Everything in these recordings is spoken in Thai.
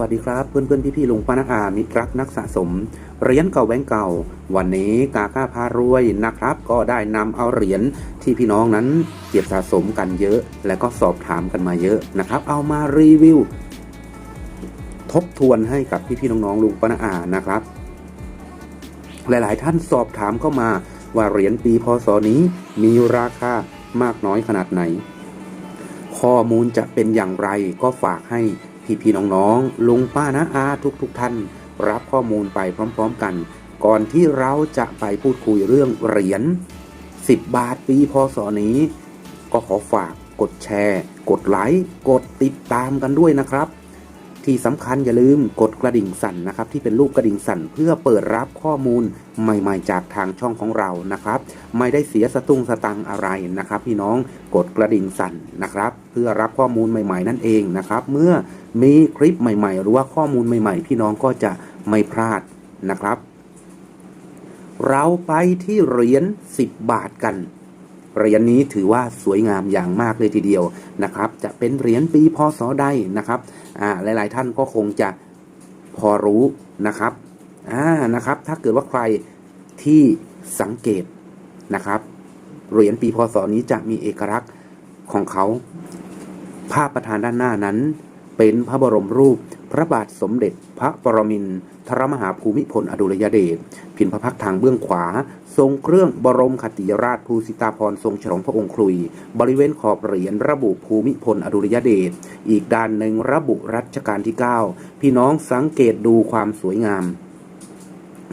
วัสดีครับเพื่อนเพื่อนพี่พี่ๆลุงป้านาอามิตรรักนักสะสมเหรียญเก่าแบงก์เก่า วันนี้กาก้าพารวยนะครับ ก็ได้นำเอาเหรียญที่พี่น้องนั้นเก็บสะสมกันเยอะ และก็สอบถามกันมาเยอะนะครับ เอามารีวิว ทบทวนให้กับพี่พี่ๆน้องๆลุงป้านาอานะครับ หลายๆ ท่านสอบถามเข้ามาว่าเหรียญปีพศนี้มีราคามากน้อยขนาดไหน ข้อมูลจะเป็นอย่างไรก็ฝากให้ พี่พี่ๆน้องๆลุงป้านะอาทุกทุกๆท่าน รับข้อมูลไปพร้อม ๆ กัน ก่อนที่เราจะไปพูดคุยเรื่องเหรียญ10 บาทปีพศนี้ ก็ขอฝากกดแชร์ กดไลค์กดติดตามกันด้วยนะครับ ที่สำคัญอย่าลืมกดกระดิ่งสั่นนะครับ ที่เป็นรูปกระดิ่งสั่นเพื่อเปิดรับข้อมูลใหม่ๆ จากทางช่องของเรานะครับ ไม่ได้เสียสตุ้งสตังอะไรนะครับ พี่น้องกดกระดิ่งสั่นนะครับ เพื่อรับข้อมูลใหม่ ๆ นั่นเองนะครับ เมื่อมีคลิปใหม่ ๆ หรือว่าข้อมูลใหม่ ๆ พี่น้องก็จะไม่พลาดนะครับ เราไปที่เหรียญ10 บาทกัน เหรียญนี้ถือว่าสวยงามอย่างมากเลยทีเดียวนะครับ จะเป็นเหรียญปีพศใดนะครับอ่าหลาย ๆ ท่านก็คงจะพอรู้นะครับอ่านะครับ ถ้าเกิดว่าใครที่สังเกตนะครับเหรียญปีพศนี้จะมีเอกลักษณ์ของเขา ภาพประธานด้านหน้านั้น เป็นพระบรมรูปพระบาทสมเด็จพระปรมินทรมหาภูมิพลอดุลยเดช พินพระพักทางเบื้องขวา ทรงเครื่องบรมคติยราชภูสิตาพรทรงฉลองพระองค์คลุย บริเวณขอบเหรียญระบุภูมิพลอดุลยเดชอีกด้านหนึ่งระบุรัชกาลที่ 9 พี่น้องสังเกตดูความสวยงาม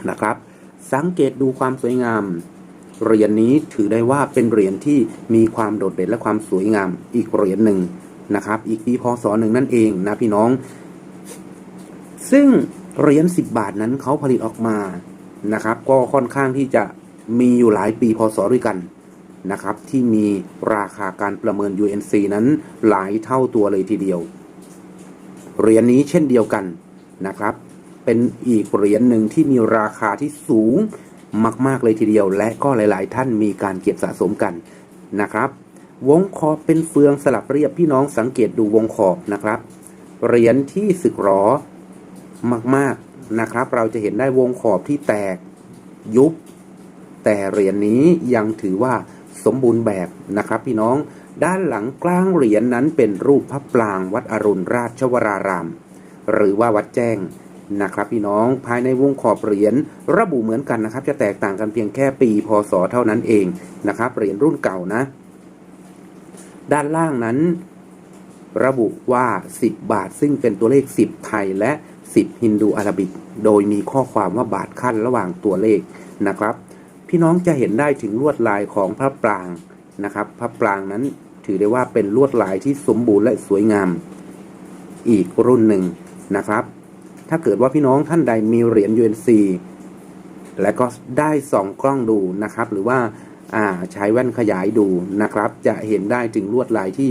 นะครับ สังเกตดูความสวยงามเหรียญนี้ถือได้ว่าเป็นเหรียญที่มีความโดดเด่นและความสวยงาม อีกเหรียญหนึ่งนะครับ อีกปีพศหนึ่งนั่นเองนะพี่น้อง ซึ่งเหรียญ10 บาทนั้นเขาผลิตออกมา นะครับ ก็ค่อนข้างที่จะมีอยู่หลายปีพศด้วยกันนะครับ ที่มีราคาการประเมิน UNC นั้นหลายเท่าตัวเลยทีเดียว เหรียญนี้เช่นเดียวกันนะครับ เป็นอีกเหรียญหนึ่งที่มีราคาที่สูงมาก ๆ เลยทีเดียว และก็หลาย ๆ ท่านมีการเก็บสะสมกันนะครับ วงขอบเป็นเฟืองสลับเรียบพี่น้องสังเกตดูวงขอบนะครับ เหรียญที่สึกหรอมาก ๆ นะครับ เราจะเห็นได้วงขอบที่แตกยุบ แต่เหรียญนี้ยังถือว่าสมบูรณ์แบบนะครับ พี่น้องด้านหลังกลางเหรียญนั้นเป็นรูปพระปรางวัดอรุณราชวราราม หรือว่าวัดแจ้งนะครับ พี่น้องภายในวงขอบเหรียญระบุเหมือนกันนะครับ จะแตกต่างกันเพียงแค่ปีพศเท่านั้นเองนะครับเหรียญรุ่นเก่านะ ด้านล่างนั้น ระบุว่า 10 บาทซึ่งเป็นตัวเลข 10 ไทยและ 10ฮินดูอาราบิก โดยมีข้อความว่าบาทขั้นระหว่างตัวเลขนะครับ พี่น้องจะเห็นได้ถึงลวดลายของพระปรางนะครับ พระปรางนั้นถือได้ว่าเป็นลวดลายที่สมบูรณ์และสวยงาม อีกรุ่นหนึ่งนะครับ ถ้าเกิดว่าพี่น้องท่านใดมีเหรียญ UNC และก็ได้ส่องกล้องดูนะครับ หรือว่าอ่าใช้แว่นขยายดูนะครับ จะเห็นได้ถึงลวดลายที่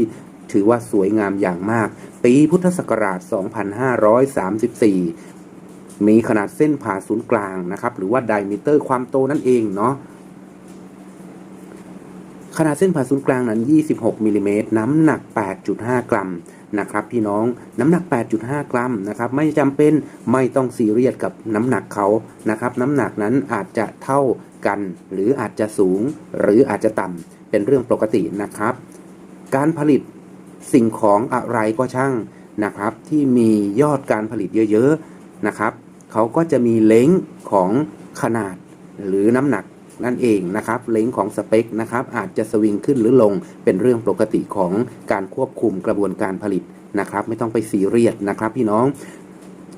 ถือว่าสวยงามอย่างมาก ปีพุทธศักราช 2534 มีขนาดเส้นผ่าศูนย์กลางนะครับ หรือว่าไดมิเตอร์ความโตนั่นเองเนาะขนาดเส้นผ่าศูนย์กลางนั้น 26มิลลิเมตรน้ำหนัก 8.5 กรัมนะครับพี่น้องน้ำหนัก 8.5 กรัมนะครับไม่จำเป็นไม่ต้องซีเรียสกับน้ำหนักเขานะครับน้ำหนักนั้นอาจจะเท่ากัน หรืออาจจะสูง หรืออาจจะต่ำเป็นเรื่องปกตินะครับ การผลิต สิ่งของอะไรก็ช่างนะครับ ที่มียอดการผลิตเยอะๆนะครับเขาก็จะมีเล้งของขนาดหรือน้ำหนักนั่นเองนะครับเล้งของสเปคนะครับอาจจะสวิงขึ้นหรือลงเป็นเรื่องปกติของการควบคุมกระบวนการผลิตนะครับ ไม่ต้องไปซีเรียสนะครับพี่น้อง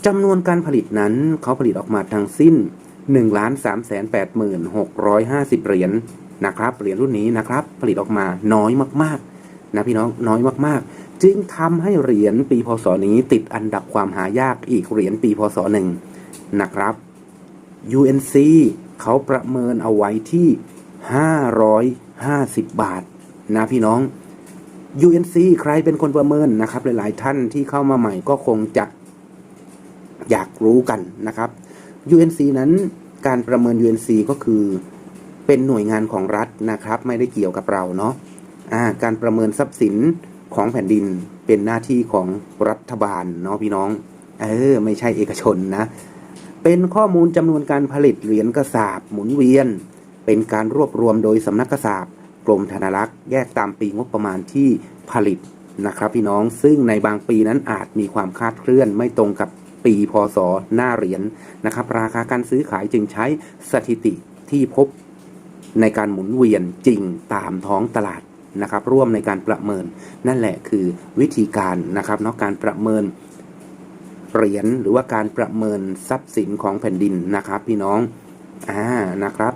จำนวนการผลิตนั้นเขาผลิตออกมาทั้งสิ้น 1 3 8 6 5 0 เหรียญนะครับเหรียญรุ่นนี้นะครับผลิตออกมาน้อยมากๆ นะพี่น้องน้อยมากๆ จึงทำให้เหรียญปีพศนี้ติดอันดับความหายากอีกเหรียญปีพศหนึ่งนะครับ UNC เขาประเมินเอาไว้ที่ 550 บาท นะพี่น้อง UNC ใครเป็นคนประเมินนะครับ หลาย ๆ ท่านที่เข้ามาใหม่ก็คงจะอยากรู้กันนะครับ UNC นั้นการประเมิน UNC ก็คือเป็นหน่วยงานของรัฐนะครับ ไม่ได้เกี่ยวกับเราเนาะ การประเมินทรัพย์สินของแผ่นดินเป็นหน้าที่ของรัฐบาลเนาะพี่น้อง เออ ไม่ใช่เอกชนนะ เป็นข้อมูลจำนวนการผลิตเหรียญกระสาบหมุนเวียน เป็นการรวบรวมโดยสำนักกระสาบกรมธนารักษ์แยกตามปีงบประมาณที่ผลิตนะครับพี่น้องซึ่งในบางปีนั้นอาจมีความคลาดเคลื่อนไม่ตรงกับปีพศหน้าเหรียญนะครับ ราคาการซื้อขายจึงใช้สถิติที่พบในการหมุนเวียนจริงตามท้องตลาด นะครับร่วมในการประเมิน นั่นแหละคือวิธีการนะครับเนาะการประเมินเหรียญหรือว่าการประเมินทรัพย์สินของแผ่นดินนะครับ พี่น้องอ่านะครับ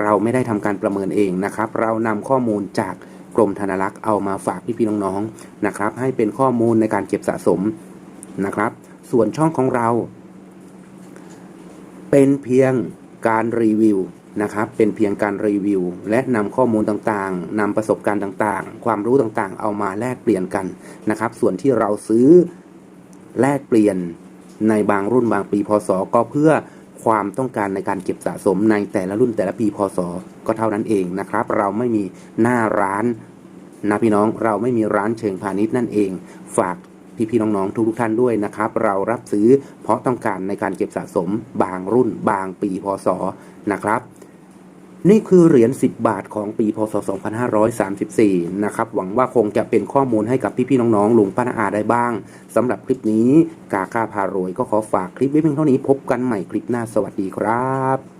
เราไม่ได้ทำการประเมินเองนะครับ เรานำข้อมูลจากกรมธนารักษ์เอามาฝากพี่ๆน้องๆนะครับ ให้เป็นข้อมูลในการเก็บสะสมนะครับ ส่วนช่องของเรา เป็นเพียงการรีวิว นะครับ เป็นเพียงการรีวิว และนำข้อมูลต่างๆนำประสบการณ์ต่างๆ ความรู้ต่างๆ เอามาแลกเปลี่ยนกันนะครับ ส่วนที่เราซื้อแลกเปลี่ยนในบางรุ่นบางปีพศก็เพื่อความต้องการในการเก็บสะสมในแต่ละรุ่นแต่ละปีพศก็เท่านั้นเองนะครับ เราไม่มีหน้าร้านนะพี่น้องเราไม่มีร้านเชิงพาณิชย์นั่นเอง ฝากพี่ๆน้องๆทุกๆท่านด้วยนะครับ เรารับซื้อเพราะต้องการในการเก็บสะสมบางรุ่นบางปีพศนะครับ นี่คือเหรียญ 10 บาทของปี พศ 2534 นะครับ หวังว่าคงจะเป็นข้อมูลให้กับพี่ๆน้องๆลุงป้าอาได้บ้าง สำหรับคลิปนี้กาก้าพารวยก็ขอฝากคลิปไว้เพียงเท่านี้พบกันใหม่คลิปหน้าสวัสดีครับ